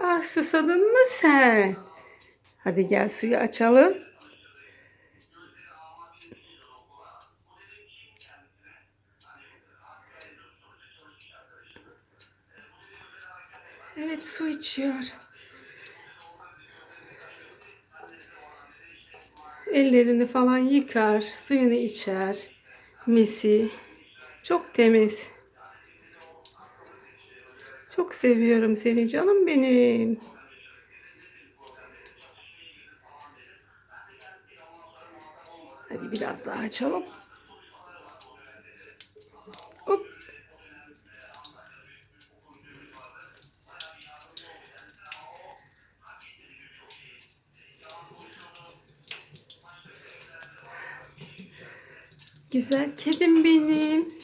Ah susadın mı sen? Hadi gel suyu açalım. Evet su içiyor. Ellerini falan yıkar, suyunu içer. Misi. Çok temiz. Çok seviyorum seni canım benim. Hadi biraz daha açalım. Hop. Güzel kedim benim.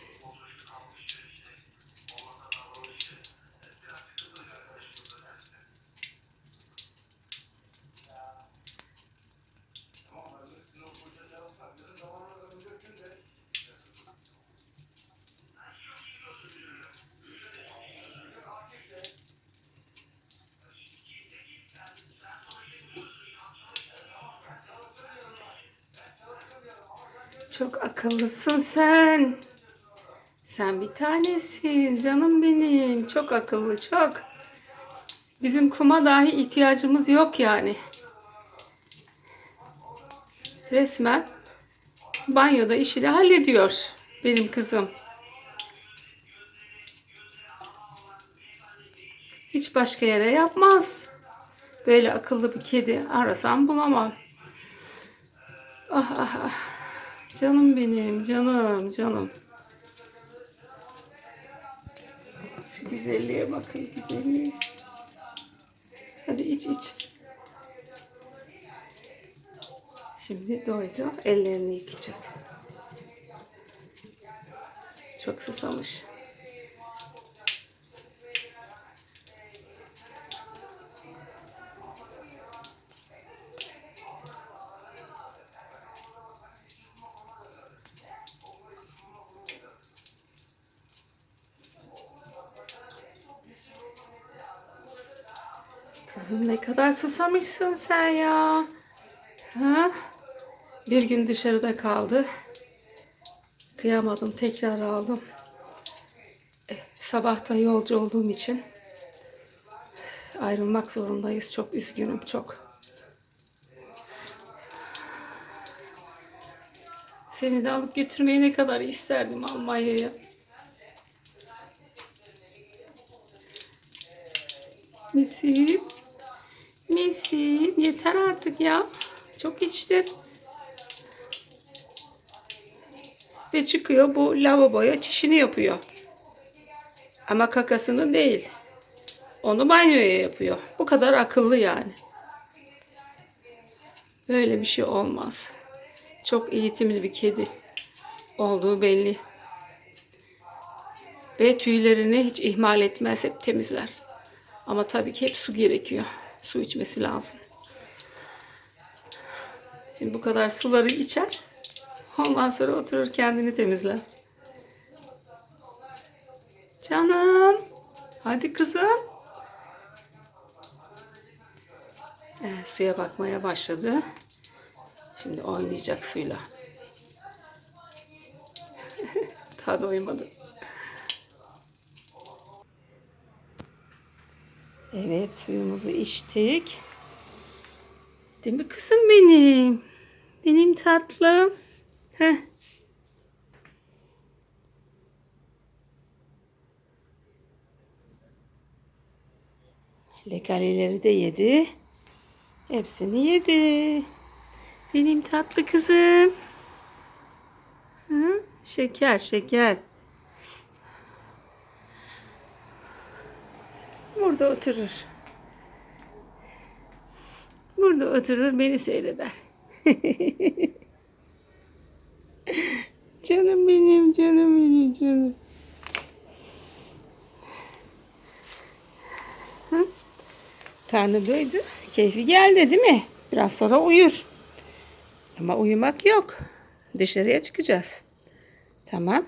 Çok akıllısın sen. Sen bir tanesin canım benim. Çok akıllı çok. Bizim kuma dahi ihtiyacımız yok yani. Resmen banyoda işini hallediyor benim kızım. Hiç başka yere yapmaz. Böyle akıllı bir kedi arasam bulamam. Ah ah ah. Canım benim, canım, canım. Şu güzelliğe bakın, güzelliğe. Hadi iç iç. Şimdi doydu. Ellerini yıkayacak. Çok susamış. Kızım ne kadar susamışsın sen ya. Ha? Bir gün dışarıda kaldı. Kıyamadım tekrar aldım. Eh, Sabahta yolcu olduğum için ayrılmak zorundayız. Çok üzgünüm çok. Seni de alıp götürmeyi ne kadar isterdim Almanya'ya. Misim. Misim. Yeter artık ya. Çok içtin. Ve çıkıyor bu lavaboya çişini yapıyor. Ama kakasını değil. Onu banyoya yapıyor. Bu kadar akıllı yani. Böyle bir şey olmaz. Çok eğitimli bir kedi olduğu belli. Ve tüylerini hiç ihmal etmez, hep temizler. Ama tabii ki hep su gerekiyor. Su içmesi lazım. Şimdi bu kadar suları içer. Ondan sonra oturur kendini temizler. Canım. Hadi kızım. Evet, suya bakmaya başladı. Şimdi oynayacak suyla. Daha doymadı. Evet suyumuzu içtik. Değil mi kızım benim? Benim tatlım. Heh. Lekaleleri de yedi. Hepsini yedi. Benim tatlı kızım. Hı? Şeker şeker. Burada oturur. Burada oturur beni seyreder. canım benim, canım benim, canım. Hı? Karnı doydu. Keyfi geldi değil mi? Biraz sonra uyur. Ama uyumak yok. Dışarıya çıkacağız. Tamam.